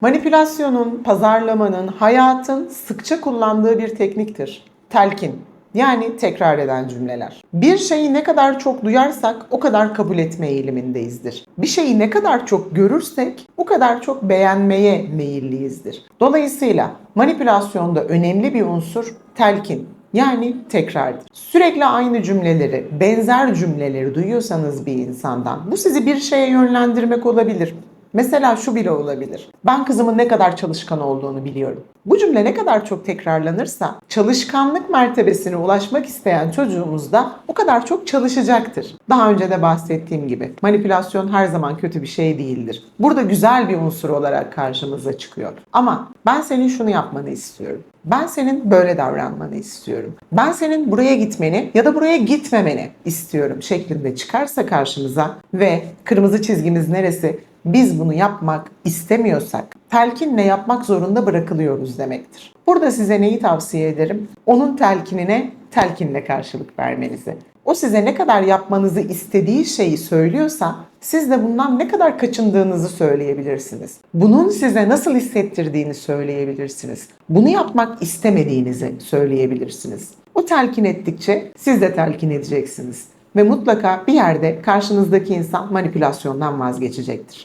Manipülasyonun, pazarlamanın, hayatın sıkça kullandığı bir tekniktir. Telkin. Yani tekrar eden cümleler. Bir şeyi ne kadar çok duyarsak o kadar kabul etme eğilimindeyizdir. Bir şeyi ne kadar çok görürsek o kadar çok beğenmeye meyilliyizdir. Dolayısıyla manipülasyonda önemli bir unsur telkin. Yani tekrardır. Sürekli aynı cümleleri, benzer cümleleri duyuyorsanız bir insandan bu sizi bir şeye yönlendirmek olabilir. Mesela şu bile olabilir. Ben kızımın ne kadar çalışkan olduğunu biliyorum. Bu cümle ne kadar çok tekrarlanırsa çalışkanlık mertebesine ulaşmak isteyen çocuğumuz da o kadar çok çalışacaktır. Daha önce de bahsettiğim gibi manipülasyon her zaman kötü bir şey değildir. Burada güzel bir unsur olarak karşımıza çıkıyor. Ama ben senin şunu yapmanı istiyorum. Ben senin böyle davranmanı istiyorum. Ben senin buraya gitmeni ya da buraya gitmemeni istiyorum şeklinde çıkarsa karşımıza ve kırmızı çizgimiz neresi? Biz bunu yapmak istemiyorsak telkinle yapmak zorunda bırakılıyoruz demektir. Burada size neyi tavsiye ederim? Onun telkinine telkinle karşılık vermenizi. O size ne kadar yapmanızı istediği şeyi söylüyorsa siz de bundan ne kadar kaçındığınızı söyleyebilirsiniz. Bunun size nasıl hissettirdiğini söyleyebilirsiniz. Bunu yapmak istemediğinizi söyleyebilirsiniz. O telkin ettikçe siz de telkin edeceksiniz. Ve mutlaka bir yerde karşınızdaki insan manipülasyondan vazgeçecektir.